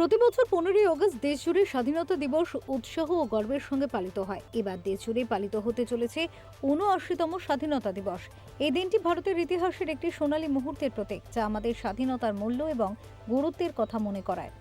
প্রতি বছর পনেরোই আগস্ট দেশজুড়ে স্বাধীনতা দিবস, উৎসাহ ও গর্বের সঙ্গে পালিত হয়। এবার দেশজুড়ে পালিত হতে চলেছে ঊনআশিতম স্বাধীনতা দিবস। এই দিনটি ভারতের ইতিহাসের একটি সোনালী মুহূর্তের প্রতীক, যা আমাদের স্বাধীনতার মূল্য এবং গুরুত্বের কথা মনে করায়।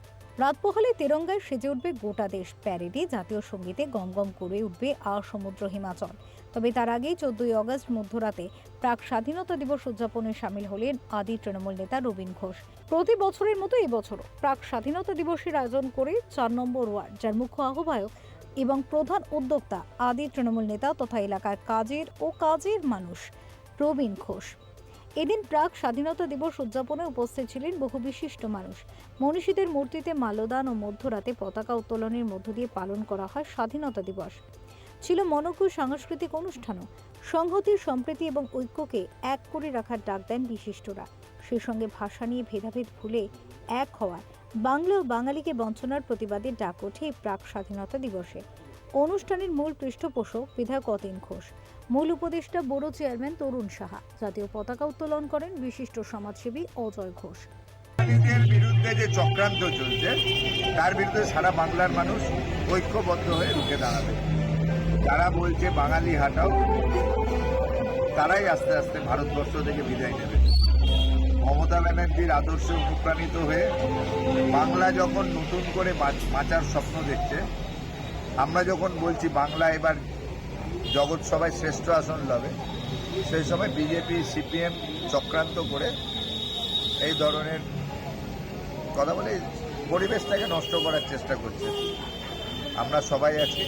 রাত পোহালে তেরঙ্গায় সেজে উঠবে গোটা দেশ প্যারেডে। জাতীয় সঙ্গীতে গম গম করে উঠবে সমুদ্র হিমাচল। তবে তার আগেই চোদ্দই অগস্ট মধ্যরাতে প্রাক স্বাধীনতা দিবস উদযাপনে সামিল হলেন আদি তৃণমূল নেতা রবীন ঘোষ। প্রতি বছরের মতো এবছরও প্রাক স্বাধীনতা দিবসের আয়োজন করে চার নম্বর ওয়ার্ড, যার মুখ্য আহ্বায়ক এবং প্রধান উদ্যোক্তা আদি তৃণমূল নেতা তথা এলাকার কাজের ও কাজের মানুষ প্রবীণ ঘোষ। এদিন প্রাক স্বাধীনতা দিবস উদযাপনে উপস্থিত ছিলেন বহু বিশিষ্ট মানুষ। মনীষীদের মূর্তিতে মাল্যদান ও মধ্যরাতে পতাকা উত্তোলনের মধ্য দিয়ে পালন করা হয় স্বাধীনতা দিবস। ছিল মনজ্ঞ সাংস্কৃতিক অনুষ্ঠানও। সংহতি সম্প্রীতি এবং ঐক্যকে এক করে রাখার ডাক দেন বিশিষ্টরা। সেই সঙ্গে ভাষা নিয়ে ভেদাভেদ ভুলে এক হওয়ার বাংলা ও বাঙালিকে বঞ্চনার প্রতিবাদে ডাক ওঠে প্রাক স্বাধীনতা দিবসে। অনুষ্ঠানের মূল পৃষ্ঠপোষক বিধায়ক অতীন ঘোষ। মূল উপদেষ্টা বড় চেয়ারম্যান তরুণ সাহা। জাতীয় পতাকা উত্তোলন করেন বিশিষ্ট সমাজসেবী অজয় ঘোষ। বিরুদ্ধে যে চক্রান্ত চলছে, তার বিরুদ্ধে সারা বাংলার মানুষ ঐক্যবদ্ধ হয়ে রুখে দাঁড়াবে। যারা বলছে বাঙালি হাটাও, তারাই আস্তে আস্তে ভারতবর্ষ থেকে বিদায় নেবে। মমতা ব্যানার্জির আদর্শে অনুপ্রাণিত হয়ে বাংলা যখন নতুন করে বাঁচ- বাঁচার স্বপ্ন দেখছে আমরা যখন বলছি বাংলা এবার জগৎ সবাই শ্রেষ্ঠ আসন লবে সেই সময় বিজেপি, সিপিএম চক্রান্ত করে এই ধরনের কথা বলে পরিবেশটাকে নষ্ট করার চেষ্টা করছে। আমরা সবাই আছি।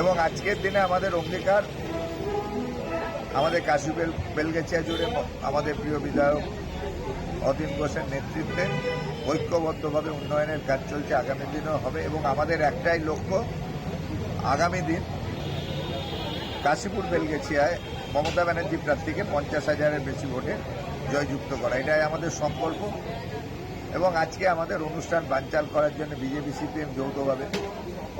এবং আজকের দিনে আমাদের অঙ্গীকার আমাদের কাশি বেল, বেলগেছিয়া জুড়ে আমাদের প্রিয় বিধায়ক অতীন ঘোষের নেতৃত্বে ঐক্যবদ্ধভাবে উন্নয়নের কাজ চলছে আগামী দিনেও হবে এবং আমাদের একটাই লক্ষ্য, আগামী দিন কাশীপুর বেলগেছিয়ায় মমতা ব্যানার্জি প্রার্থীকে পঞ্চাশ হাজারের বেশি ভোটে জয়যুক্ত করা। এটাই আমাদের সংকল্প এবং আজকে আমাদের অনুষ্ঠান বানচাল করার জন্য বিজেপি, সিপিএম যৌথভাবে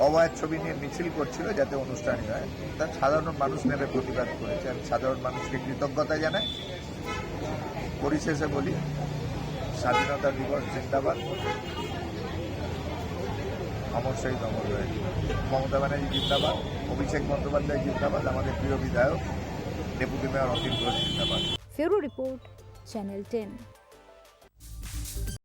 অবয়ার ছবি নিয়ে মিছিল করছিল যাতে অনুষ্ঠানই হয়। তার সাধারণ মানুষ নেবে প্রতিবাদ করেছে। আমি সাধারণ মানুষকে কৃতজ্ঞতা জানাই। পরিশেষে বলি স্বাধীনতা দিবস জিন্দাবাদ। অমর শহীদ অমর মমতা ব্যানার্জি জিন্দাবাদ, অভিষেক বন্দ্যোপাধ্যায় জিন্দাবাদ, আমাদের প্রিয় বিধায়ক, ডেপুটি মেয়র অতীন ঘোষ জিন্দাবাদ। Report, channel ten.